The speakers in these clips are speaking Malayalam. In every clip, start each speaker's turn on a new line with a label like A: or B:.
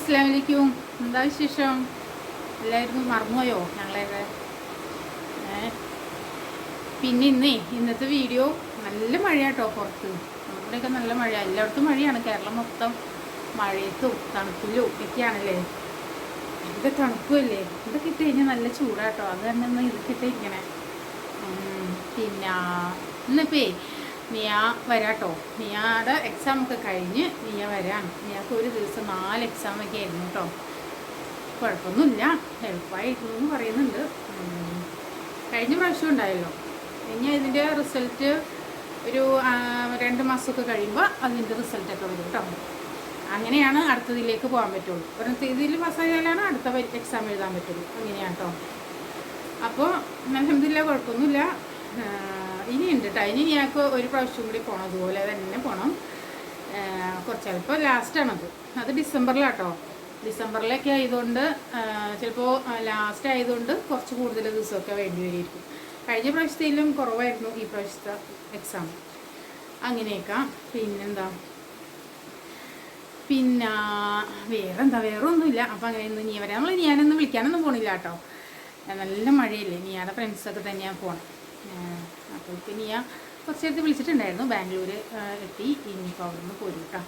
A: അസ്സലാമലൈക്കും. എന്താ വിശേഷം? എല്ലാവർക്കും മറന്നുപോയോ ഞങ്ങളെയൊക്കെ? പിന്നെ ഇന്നേ ഇന്നത്തെ വീഡിയോ നല്ല മഴയാട്ടോ പുറത്ത്. നമ്മുടെയൊക്കെ നല്ല മഴ എല്ലായിടത്തും മഴയാണ്. കേരളം മൊത്തം മഴയത്തും തണുപ്പിലും ഒക്കെയാണല്ലേ? ഇതൊക്കെ തണുപ്പല്ലേ ഇതൊക്കെ ഇട്ട് കഴിഞ്ഞാൽ നല്ല ചൂടാട്ടോ. അത് തന്നെ ഇന്ന് ഇതൊക്കെ ഇട്ടിരിക്കണേ പിന്നെ ഇന്നിപ്പേ മിയ വരാട്ടോ. മിയയുടെ എക്സാം ഒക്കെ കഴിഞ്ഞ് മിയ വരാം. മിയക്ക് ഒരു ദിവസം നാല് എക്സാം ഒക്കെ ആയിരുന്നു കേട്ടോ കുഴപ്പമൊന്നുമില്ല. ഹെൽപ്പായിരുന്നു എന്ന് പറയുന്നുണ്ട്. കഴിഞ്ഞ പ്രാവശ്യം ഉണ്ടായല്ലോ. ഇനി ഇതിന്റെ റിസൾട്ട് ഒരു രണ്ട് മാസമൊക്കെ കഴിയുമ്പോൾ അതിന്റെ റിസൾട്ടൊക്കെ വരും കേട്ടോ അങ്ങനെയാണ് അടുത്തതിലേക്ക് പോകാൻ പറ്റുള്ളൂ. ഒരു ഇതിൽ പാസ്സായാലാണ് അടുത്ത എക്സാം എഴുതാൻ പറ്റുള്ളൂ. അങ്ങനെയാണ് കേട്ടോ അപ്പോൾ അലഹമില്ല കുഴപ്പമൊന്നുമില്ല. ഇനി ഉണ്ട് കേട്ടോ ഇനി ഞങ്ങൾക്ക് ഒരു പ്രാവശ്യം കൂടി പോകണം അതുപോലെ തന്നെ പോകണം കുറച്ച് ചിലപ്പോൾ ലാസ്റ്റാണത് അത് ഡിസംബറിലാട്ടോ. ഡിസംബറിലൊക്കെ ആയതുകൊണ്ട് ചിലപ്പോൾ ലാസ്റ്റ് ആയതുകൊണ്ട് കുറച്ച് കൂടുതൽ ദിവസമൊക്കെ വേണ്ടി വരിയിരിക്കും കഴിഞ്ഞ പ്രാവശ്യത്തിലും കുറവായിരുന്നു ഈ പ്രാവശ്യത്തെ എക്സാം അങ്ങനെയൊക്കെ. പിന്നെന്താ? പിന്നെ വേറെന്താ? വേറെ ഒന്നുമില്ല അപ്പം അങ്ങനെ ഇന്ന് നീ വരാം. നമ്മൾ ഞാനൊന്നും വിളിക്കാനൊന്നും പോണില്ല കേട്ടോ നല്ല മഴയില്ലേ. നീയുടെ ഫ്രണ്ട്സൊക്കെ തന്നെയാണ് പോകണം അപ്പോൾ പിന്നെ ഞാൻ കുറച്ച് നേരത്തെ വിളിച്ചിട്ടുണ്ടായിരുന്നു. ബാംഗ്ലൂർ എത്തി. ഇനിയിപ്പോൾ അവിടെ നിന്ന് പോരും കേട്ടോ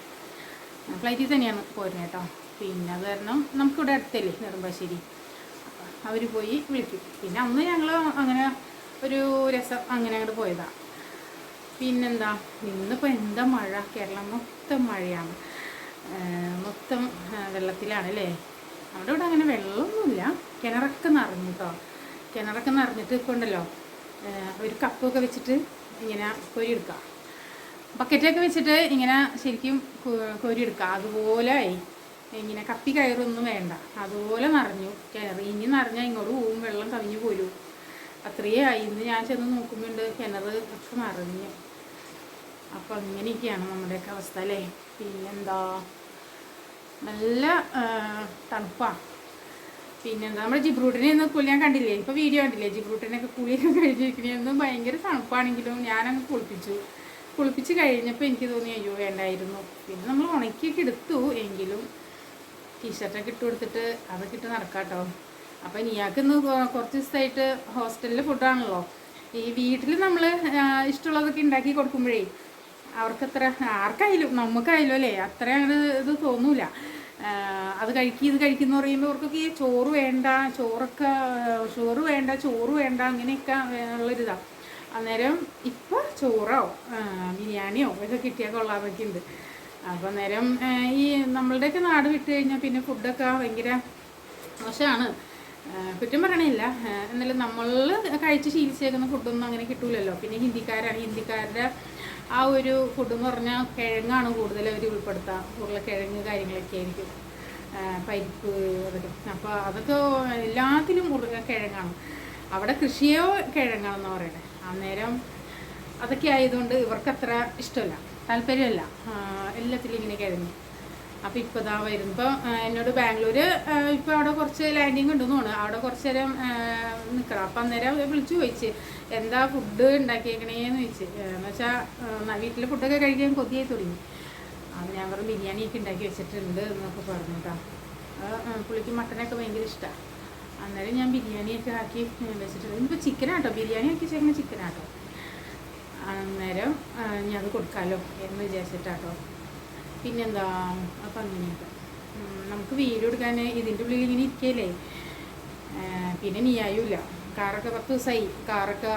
A: ഫ്ലൈറ്റിൽ തന്നെയാണ് പോരുന്നത് കേട്ടോ പിന്നെ അത് കാരണം നമുക്കിവിടെ അടുത്തല്ലേ നെടുമ്പാശ്ശേരി. അവർ പോയി വിളിക്കും. പിന്നെ അന്ന് ഞങ്ങൾ അങ്ങനെ ഒരു രസം അങ്ങനെ അങ്ങോട്ട് പോയതാണ് പിന്നെന്താ ഇന്നിപ്പോൾ എന്താ മഴ? കേരളം മൊത്തം മഴയാണ്. മൊത്തം വെള്ളത്തിലാണ് അല്ലേ അവിടെ ഇവിടെ അങ്ങനെ വെള്ളമൊന്നുമില്ല. കിണറൊക്കെ നിറഞ്ഞു കേട്ടോ കിണറൊക്കെ നിറഞ്ഞിട്ട് ആ, ഒരു കപ്പൊക്കെ വെച്ചിട്ട് ഇങ്ങനെ കോരിയെടുക്കുക. ബക്കറ്റൊക്കെ വെച്ചിട്ട് ഇങ്ങനെ ശരിക്കും കോരിയെടുക്കുക. അതുപോലെ ഇങ്ങനെ കപ്പി കയറൊന്നും വേണ്ട. അതുപോലെ നിറഞ്ഞു. കിണർ ഇനി നിറഞ്ഞാൽ ഇങ്ങോട്ട് പോവും വെള്ളം കവിഞ്ഞു പോരും. അത്രയേ ആയി. ഇന്ന് ഞാൻ ചെന്ന് നോക്കുമ്പോണ്ട് കിണർ കുറച്ച് നിറഞ്ഞു. അപ്പോൾ അങ്ങനെയൊക്കെയാണ് നമ്മുടെയൊക്കെ അവസ്ഥ അല്ലേ? പിന്നെന്താ? നല്ല തണുപ്പാണ് പിന്നെന്താ നമ്മുടെ ജിബ്രൂട്ടിനെ ഒന്നും കുളിയാൻ കണ്ടില്ലേ? ഇപ്പോൾ വീഡിയോ കണ്ടില്ലേ? ജിബ്രൂട്ടിനൊക്കെ കുളിയൊക്കെ കഴിഞ്ഞിരിക്കണെന്നും ഭയങ്കര തണുപ്പാണെങ്കിലും ഞാനങ്ങ് കുളിപ്പിച്ചു. കുളിപ്പിച്ച് കഴിഞ്ഞപ്പോൾ എനിക്ക് തോന്നി അയ്യോ വേണ്ടായിരുന്നു. പിന്നെ നമ്മൾ ഉണക്കിയൊക്കെ എടുത്തു. എങ്കിലും ടീഷർട്ടൊക്കെ ഇട്ട് കൊടുത്തിട്ട് അതൊക്കെ ഇട്ട് നടക്കാട്ടോ. അപ്പം നീയാൾക്ക് ഇന്ന് കുറച്ച് ദിവസമായിട്ട് ഹോസ്റ്റലിൽ ഫുഡാണല്ലോ ഈ വീട്ടിൽ നമ്മൾ ഇഷ്ടമുള്ളതൊക്കെ ഉണ്ടാക്കി കൊടുക്കുമ്പോഴേ അവർക്കത്ര ആർക്കായാലും നമുക്കായാലും അല്ലേ? അത്ര ഇത് തോന്നൂല. അത് കഴിക്കുക ഇത് കഴിക്കുന്ന പറയുമ്പോൾ അവർക്കൊക്കെ ഈ ചോറ് വേണ്ട ചോറൊക്കെ ചോറ് വേണ്ട ചോറ് വേണ്ട അങ്ങനെയൊക്കെ ഉള്ളൊരിതാണ് അന്നേരം ഇപ്പോൾ ചോറോ ബിരിയാണിയോ ഇതൊക്കെ കിട്ടിയാൽ കൊള്ളാതൊക്കെ ഉണ്ട് അപ്പം അന്നേരം ഈ നമ്മളുടെയൊക്കെ നാട് വിട്ട് കഴിഞ്ഞാൽ പിന്നെ ഫുഡൊക്കെ ഭയങ്കര മോശമാണ് കുറ്റം പറയണില്ല. എന്നാലും നമ്മൾ കഴിച്ച് ശീലിച്ചേക്കുന്ന ഫുഡൊന്നും അങ്ങനെ കിട്ടൂലല്ലോ. പിന്നെ ഹിന്ദിക്കാരാണ് ഹിന്ദിക്കാരുടെ ആ ഒരു ഫുഡ് എന്ന് പറഞ്ഞാൽ കിഴങ്ങാണ് കൂടുതൽ അവർ ഉൾപ്പെടുത്തുക ഉരുളക്കിഴങ്ങ് കാര്യങ്ങളൊക്കെ ആയിരിക്കും. പരിപ്പ് അതൊക്കെ. അപ്പോൾ അതൊക്കെ എല്ലാത്തിലും കിഴങ്ങാണ്. അവിടെ കൃഷിയോ കിഴങ്ങാണെന്ന് പറയണേ. അന്നേരം അതൊക്കെ ആയതുകൊണ്ട് ഇവർക്ക് അത്ര ഇഷ്ടമല്ല താല്പര്യമല്ല. എല്ലാത്തിലും ഇങ്ങനെ കിഴങ്ങ്. അപ്പോൾ ഇപ്പോൾ ഇതാ വരുന്നത് ഇപ്പോൾ എന്നോട് ബാംഗ്ലൂർ ഇപ്പോൾ അവിടെ കുറച്ച് ലാൻഡിങ് ഉണ്ടെന്ന് തോന്നുന്നു. അവിടെ കുറച്ച് നേരം നിൽക്കണം അപ്പം അന്നേരം വിളിച്ചു ചോദിച്ച് എന്താ ഫുഡ് ഉണ്ടാക്കിയേക്കണേന്ന് ചോദിച്ച്. എന്ന് വെച്ചാൽ വീട്ടിൽ ഫുഡൊക്കെ കഴിക്കാൻ കൊതിയായി തുടങ്ങി. അത് ഞാൻ പറഞ്ഞു ബിരിയാണിയൊക്കെ ഉണ്ടാക്കി വെച്ചിട്ടുണ്ട് എന്നൊക്കെ പറഞ്ഞു കേട്ടോ പുള്ളിക്ക് മട്ടനൊക്കെ ഭയങ്കര ഇഷ്ടമാണ് അന്നേരം ഞാൻ ബിരിയാണിയൊക്കെ ആക്കി വെച്ചിട്ടുണ്ട്. ഇന്നിപ്പോൾ ചിക്കനാട്ടോ ബിരിയാണി ആക്കി വെച്ചേക്കുന്ന ചിക്കനാട്ടോ അന്നേരം ഞാൻ അത് കൊടുക്കാമല്ലോ എന്ന് വിചാരിച്ചിട്ടാട്ടോ. പിന്നെന്താ അപ്പം അങ്ങനെയൊക്കെ നമുക്ക് വീഡിയോ എടുക്കാൻ ഇതിന്റെ ഉള്ളിൽ ഇങ്ങനെ ഇരിക്കല്ലേ പിന്നെ നീയായുമില്ല കാറൊക്കെ പത്ത് ദിവസമായി കാറൊക്കെ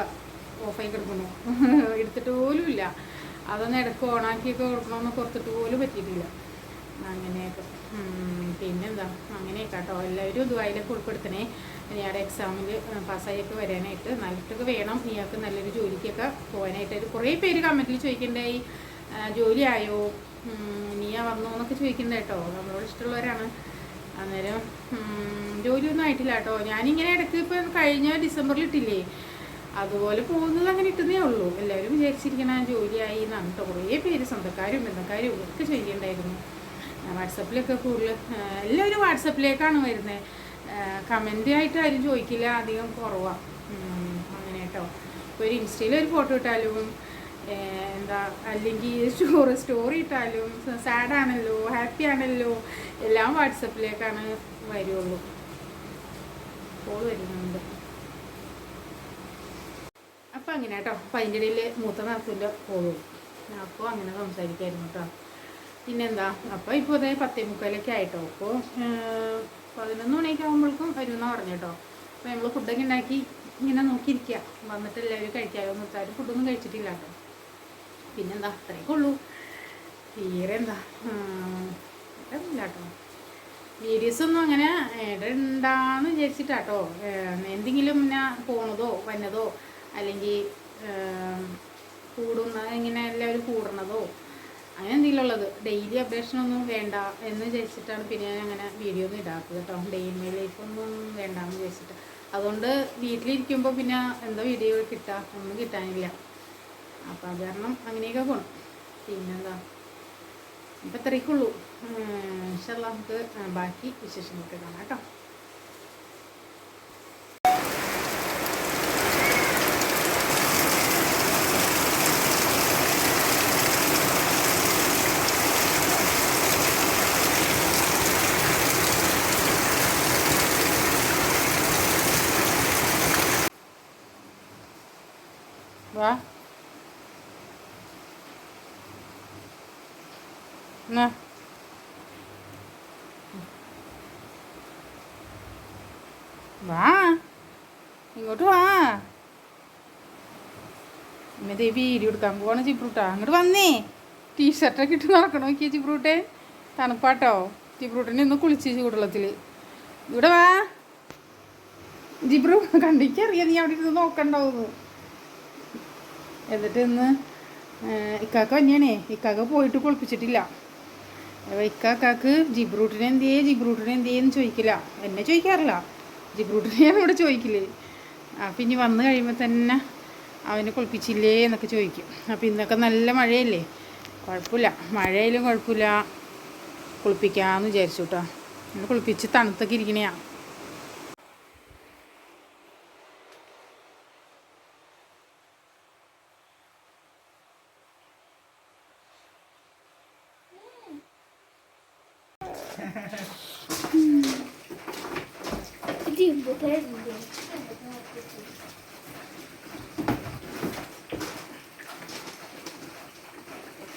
A: ഓഫായി കിടക്കുന്നു. എടുത്തിട്ട് പോലും ഇല്ല. അതൊന്ന് ഇടയ്ക്ക് ഓണാക്കിയൊക്കെ കൊടുക്കണമെന്ന് കൊടുത്തിട്ട് പോലും പറ്റിയിട്ടില്ല. അങ്ങനെയൊക്കെ. പിന്നെന്താ? അങ്ങനെയൊക്കെ കേട്ടോ എല്ലാവരും ഇതുവായിലൊക്കെ ഉൾപ്പെടുത്തണേ. ഇയാളുടെ എക്സാമിൽ പാസ്സായൊക്കെ വരാനായിട്ട്. നല്ലതൊക്കെ വേണം. ഇയാൾക്ക് നല്ലൊരു ജോലിക്കൊക്കെ പോകാനായിട്ട്. കുറേ പേര് കമന്റിൽ ചോദിക്കണ്ടായി. ആ, ജോലി ആയോ നീയാ വന്നോ എന്നൊക്കെ ചോദിക്കുന്നത് കേട്ടോ. നമ്മളോട് ഇഷ്ടമുള്ളവരാണ്. അന്നേരം ജോലിയൊന്നും ആയിട്ടില്ല കേട്ടോ. ഞാനിങ്ങനെ ഇടയ്ക്ക് ഇപ്പം കഴിഞ്ഞ ഡിസംബറിൽ ഇട്ടില്ലേ? അതുപോലെ പോകുന്നത് അങ്ങനെ ഇട്ടുന്നേ ഉള്ളൂ. എല്ലാവരും വിചാരിച്ചിരിക്കണ ജോലിയായി എന്നാണ് കേട്ടോ കുറേ പേര് സ്വന്തക്കാരും ബന്ധക്കാരും ഒക്കെ ചോദിക്കണ്ടായിരുന്നു. വാട്സപ്പിലൊക്കെ കൂടുതൽ എല്ലാവരും വാട്സപ്പിലേക്കാണ് വരുന്നത് കമന്റ് ആയിട്ട് ആരും ചോദിക്കില്ല. അധികം കുറവാണ് അങ്ങനെ കേട്ടോ ഒരു ഇൻസ്റ്റയിൽ ഒരു ഫോട്ടോ ഇട്ടാലും എന്താ അല്ലെങ്കിൽ സ്റ്റോറി സ്റ്റോറി ഇട്ടാലും സാഡ് ആണല്ലോ ഹാപ്പി ആണല്ലോ എല്ലാം വാട്സപ്പിലേക്കാണ് വരുള്ളൂ. കോൾ വരുന്നുണ്ട്. അപ്പം അങ്ങനെ കേട്ടോ അപ്പം അതിന്റെ ഇടയിൽ മൂത്ത നാത്തൂന്റെ കോളും അപ്പോൾ അങ്ങനെ സംസാരിക്കായിരുന്നു കേട്ടോ പിന്നെന്താ അപ്പോൾ ഇപ്പോൾ അതേ പത്തേ മുക്കാലൊക്കെ ആയിട്ടോ. അപ്പോൾ പതിനൊന്ന് മണിയൊക്കെ ആകുമ്പോഴേക്കും വരുമെന്നാണ് പറഞ്ഞു കേട്ടോ അപ്പോൾ നമ്മൾ ഫുഡൊക്കെ ഉണ്ടാക്കി ഇങ്ങനെ നോക്കിയിരിക്കുക വന്നിട്ട് എല്ലാവരും കഴിക്കാമോ എന്ന് വെച്ചാൽ ഫുഡൊന്നും കഴിച്ചിട്ടില്ല കേട്ടോ പിന്നെന്താ? അത്രയൊക്കെ ഉള്ളൂ തീരെ എന്താ ഇല്ല കേട്ടോ. വീഡിയോസൊന്നും അങ്ങനെ ഇടണ്ടാന്ന് വിചാരിച്ചിട്ടാട്ടോ. എന്തെങ്കിലും പിന്നെ പോണതോ വന്നതോ അല്ലെങ്കിൽ കൂടുന്ന ഇങ്ങനെ എല്ലാവരും കൂടണതോ അങ്ങനെ എന്തെങ്കിലും ഉള്ളത്. ഡെയിലി അപ്ഡേഷൻ ഒന്നും വേണ്ട എന്ന് വിചാരിച്ചിട്ടാണ് പിന്നെ ഞാൻ അങ്ങനെ വീഡിയോ ഒന്നും ഇടാത്തത് കേട്ടോ. ഡെയിലി ലൈഫൊന്നും വേണ്ടാന്ന് വിചാരിച്ചിട്ട്. അതുകൊണ്ട് വീട്ടിലിരിക്കുമ്പോൾ പിന്നെ എന്താ വീഡിയോ കിട്ടുക ഒന്നും കിട്ടാനില്ല. അപ്പം അത് കാരണം അങ്ങനെയൊക്കെ പോകണം പിന്നെന്താ? ഇപ്പം ഇത്രയ്ക്കുള്ളൂ ഇഷ്ടമുള്ള നമുക്ക് ബാക്കി വിശേഷങ്ങളൊക്കെ കാണാം കേട്ടോ വാ എന്നാ വാ. ഇങ്ങോട്ട് വാ. ഇന്നത്തെ വീഡിയോ എടുക്കാൻ പോവാണ് ചിബ്രൂട്ടാ അങ്ങോട്ട് വന്നേ. ടീഷർട്ടൊക്കെ ഇട്ട് നടക്കണോ നോക്കിയ ചിബ്രൂട്ടെ തണുപ്പാട്ടോ. ചിബ്രൂട്ടിനെ ഒന്ന് കുളിച്ച് ചൂടുള്ളത്തിൽ ഇവിടെ വാ. ജിബ്രു കണ്ടിക്കറിയാം നീ അവിടെ ഇരുന്ന് നോക്കണ്ടാവുന്നു എന്നിട്ട് ഇന്ന് ഇക്കാക്ക തന്നെയാണേ ഇക്കാക്ക പോയിട്ട് കുളിപ്പിച്ചിട്ടില്ല. ഇക്കാക്കാക്ക് ജിബ്രൂട്ടിനെ എന്ത് ചെയ്യേ ജിബ്രൂട്ടിനെ എന്ത് ചെയ്യുന്നു ചോദിക്കില്ല. എന്നെ ചോദിക്കാറില്ല. ജിബ്രൂട്ടിനെ ഞാൻ ഇവിടെ ചോദിക്കില്ലേ അപ്പം ഇനി വന്നു കഴിയുമ്പോൾ തന്നെ അവനെ കുളിപ്പിച്ചില്ലേ എന്നൊക്കെ ചോദിക്കും. അപ്പോൾ ഇന്നൊക്കെ നല്ല മഴയല്ലേ? കുഴപ്പമില്ല. മഴയിലും കുഴപ്പമില്ല. കുളിപ്പിക്കാമെന്ന് വിചാരിച്ചു കേട്ടോ. കുളിപ്പിച്ച് തണുത്തൊക്കെ ഇരിക്കണയാ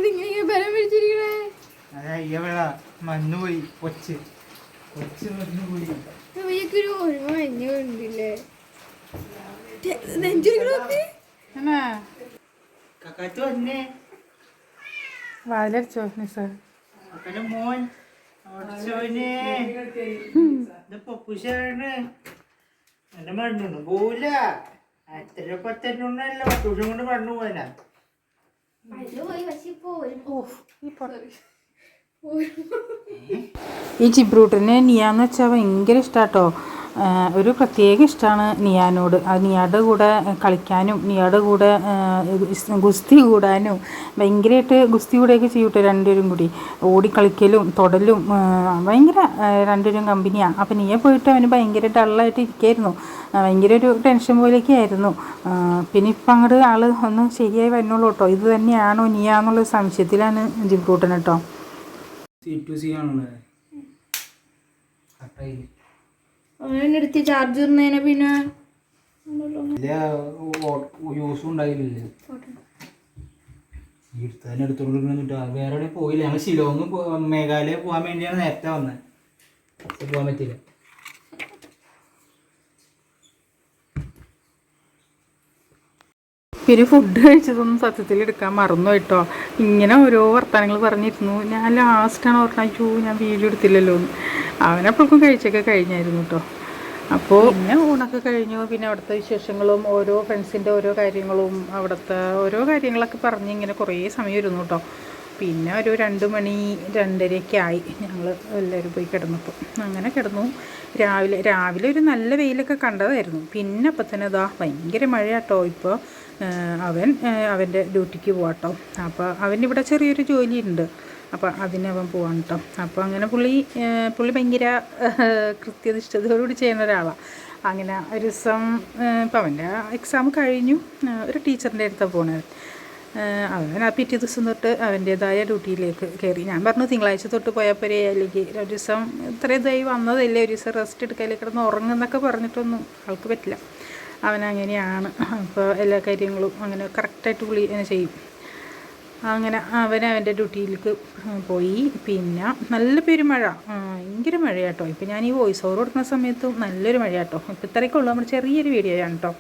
A: നിങ്ങളിങ്ങനെ ബലം പിടിച്ചിരിക്കണേ?
B: അതെ ഇവിടെ മഞ്ഞുപോയി കൊച്ച്. കൊച്ച് മഞ്ഞുപോയി
C: നെഞ്ചൊരു
A: എന്നാ?
B: കക്കാച്ചു വന്നേ.
A: വാതിലടിച്ചോ നിസാർ
B: മോൻ. എന്റെ മണ്ണുണ്ട് പോവില്ല. അത്ര പത്തെണ്ണല്ല പത്ത് ദിവസം കൊണ്ട് മണ്ണു പോയനാ
C: പോയി പക്ഷെ ഇപ്പൊ
A: ഈ ചിബ്രൂട്ടിനെ നിയാന്ന് വെച്ചാൽ ഭയങ്കര ഇഷ്ടാട്ടോ. ഒരു പ്രത്യേക ഇഷ്ടമാണ് നിയാനോട്. ആ നിയാടെ കൂടെ കളിക്കാനും നിയാടെ കൂടെ ഗുസ്തി കൂടാനും ഭയങ്കരമായിട്ട് ഗുസ്തി കൂടെയൊക്കെ ചെയ്യട്ടെ രണ്ടുപേരും കൂടി. ഓടിക്കളിക്കലും തൊടലും ഭയങ്കര രണ്ടുപേരും കമ്പനിയാണ് അപ്പം നീയെ പോയിട്ട് അവന് ഭയങ്കര ഡള്ളായിട്ട് ഇരിക്കായിരുന്നു. ഭയങ്കര ഒരു ടെൻഷൻ പോലെയൊക്കെ ആയിരുന്നു. പിന്നെ ഇപ്പം അങ്ങോട്ട് ആൾ ഒന്ന് ശരിയായി വരുന്നുള്ളൂ കേട്ടോ ഇത് തന്നെയാണോ നീയാന്നുള്ള സംശയത്തിലാണ് ജിബ്രൂട്ടൻ കേട്ടോ
B: സി ടു സി ആണുള്ളത്.
C: എടുത്ത് ചാർജ് ഇടുന്നതിനെ പിന്നെ
B: യൂസ് ഉണ്ടായില്ലേ വേറെ എവിടെ പോയില്ല. ഞങ്ങൾ ഷിലോങ് മേഘാലയ പോകാൻ വേണ്ടിയാണ് നേരത്തെ വന്നത് പോകാൻ പറ്റില്ല
A: പിന്നെ ഫുഡ് കഴിച്ചതൊന്നും സത്യത്തിൽ എടുക്കാൻ മറന്നു കേട്ടോ ഇങ്ങനെ ഓരോ വർത്തമാനങ്ങൾ പറഞ്ഞിരുന്നു. ഞാൻ ലാസ്റ്റാണ് ഓർക്കാൻ അയ്യോ ഞാൻ വീഡിയോ എടുത്തില്ലല്ലോ എന്ന്. അവനപ്പോഴേക്കും കഴിച്ചൊക്കെ കഴിഞ്ഞായിരുന്നു കേട്ടോ അപ്പോൾ പിന്നെ ഊണൊക്കെ കഴിഞ്ഞു. പിന്നെ അവിടുത്തെ വിശേഷങ്ങളും ഓരോ ഫ്രണ്ട്സിന്റെ ഓരോ കാര്യങ്ങളും അവിടുത്തെ ഓരോ കാര്യങ്ങളൊക്കെ പറഞ്ഞ് ഇങ്ങനെ കുറേ സമയം ഇരുന്നു കേട്ടോ പിന്നെ ഒരു രണ്ട് മണി രണ്ടരയൊക്കെ ആയി ഞങ്ങൾ എല്ലാവരും പോയി കിടന്നപ്പോൾ അങ്ങനെ കിടന്നു. രാവിലെ രാവിലെ ഒരു നല്ല വെയിലൊക്കെ കണ്ടതായിരുന്നു. പിന്നെ അപ്പം തന്നെ ഇതാ ഭയങ്കര മഴ കേട്ടോ ഇപ്പോൾ അവൻ അവന്റെ ഡ്യൂട്ടിക്ക് പോവാട്ടോ. അപ്പോൾ അവനിവിടെ ചെറിയൊരു ജോലിയുണ്ട്. അപ്പോൾ അതിനവൻ അവൻ പോവാണ് കേട്ടോ അപ്പോൾ അങ്ങനെ പുള്ളി പുള്ളി ഭയങ്കര കൃത്യനിഷ്ഠതയോടുകൂടി ചെയ്യുന്ന ഒരാളാണ് അങ്ങനെ ഒരു ദിവസം ഇപ്പോൾ അവന്റെ എക്സാം കഴിഞ്ഞു. ഒരു ടീച്ചറിന്റെ അടുത്താണ് പോണത് അവൻ ആ പിറ്റേ ദിവസം തൊട്ട് അവന്റേതായ ഡ്യൂട്ടിയിലേക്ക് കയറി ഞാൻ പറഞ്ഞു തിങ്കളാഴ്ച തൊട്ട് പോയാൽ പോരെ അല്ലെങ്കിൽ ഒരു ദിവസം ഇത്രയും ഇതായി വന്നതല്ലേ ഒരു ദിവസം റെസ്റ്റ് എടുക്കാല്ലേ കിടന്ന് ഉറങ്ങുന്നൊക്കെ പറഞ്ഞിട്ടൊന്നും ആൾക്ക് പറ്റില്ല. അവനങ്ങനെയാണ്. അപ്പോൾ എല്ലാ കാര്യങ്ങളും അങ്ങനെ കറക്റ്റായിട്ട് പുള്ളി ചെയ്യും. അങ്ങനെ അവൻ അവന്റെ ഡ്യൂട്ടിയിലേക്ക് പോയി. പിന്നെ നല്ല പെരുമഴ. മഴ ഭയങ്കര മഴയാട്ടോ. ഇപ്പം ഞാൻ ഈ വോയിസ് ഓവർ കൊടുക്കുന്ന സമയത്തും നല്ലൊരു മഴയാട്ടോ. ഇപ്പം ഇത്രയൊക്കെ ഉള്ളൂ. നമ്മുടെ ചെറിയൊരു വീഡിയോ ആണ് കേട്ടോ